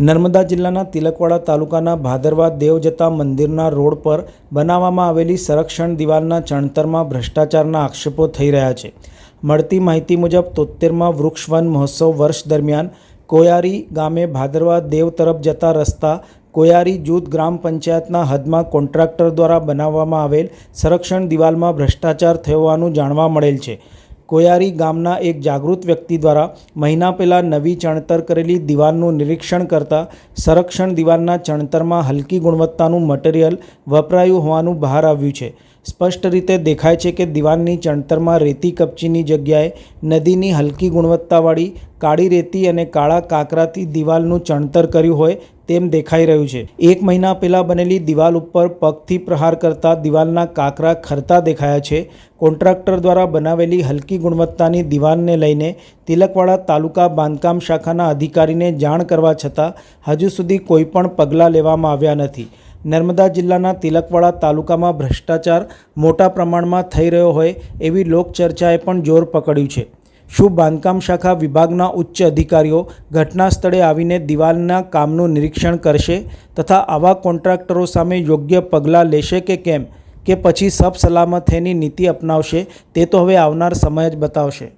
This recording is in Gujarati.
નર્મદા જિલ્લાના તિલકવાડા તાલુકાના ભાદરવા દેવ જતા મંદિરના રોડ પર બનાવવામાં આવેલી સંરક્ષણ દિવાલના ચણતરમાં ભ્રષ્ટાચારના આક્ષેપો થઈ રહ્યા છે. મળતી માહિતી મુજબ તોતેરમાં વૃક્ષવન મહોત્સવ વર્ષ દરમિયાન કોયારી ગામે ભાદરવા દેવ તરફ જતા રસ્તા કોયારી જૂથ ગ્રામ પંચાયતના હદમાં કોન્ટ્રાક્ટર દ્વારા બનાવવામાં આવેલ સંરક્ષણ દિવાલમાં ભ્રષ્ટાચાર થયો હોવાનું જાણવા મળેલ છે. કોયારી ગામના એક જાગૃત વ્યક્તિ દ્વારા મહિના પહેલાં નવી ચણતર કરેલી દિવાલનું નિરીક્ષણ કરતાં સંરક્ષણ દિવાલના ચણતરમાં હલકી ગુણવત્તાનું મટીરિયલ વપરાયું હોવાનું બહાર આવ્યું છે. સ્પષ્ટ રીતે દેખાય છે કે દિવાલની ચણતરમાં રેતી કપચીની જગ્યાએ નદીની હલકી ગુણવત્તાવાળી કાળી રેતી અને કાળા કાકરાથી દિવાલનું ચણતર કર્યું હોય તેમ દેખાઈ રહ્યું છે. એક મહિના પહેલાં બનેલી દિવાલ ઉપર પગથી પ્રહાર કરતા દિવાલના કાંકરા ખરતા દેખાયા છે. કોન્ટ્રાક્ટર દ્વારા બનાવેલી હલકી ગુણવત્તાની દિવાલને લઈને તિલકવાડા તાલુકા બાંધકામ શાખાના અધિકારીને જાણ કરવા છતાં હજુ સુધી કોઈપણ પગલાં લેવામાં આવ્યા નથી. નર્મદા જિલ્લાના તિલકવાડા તાલુકામાં ભ્રષ્ટાચાર મોટા પ્રમાણમાં થઈ રહ્યો હોય એવી લોકચર્ચાએ પણ જોર પકડ્યું છે. શું બાંધકામ શાખા વિભાગના ઉચ્ચ અધિકારીઓ ઘટના સ્થળે આવીને દિવાલના કામનું નિરીક્ષણ કરશે તથા આવા કોન્ટ્રાક્ટરો સામે યોગ્ય પગલાં લેશે કે કેમ કે પછી સબ સલામત હૈની નીતિ અપનાવશે તે તો હવે આવનાર સમય જ બતાવશે.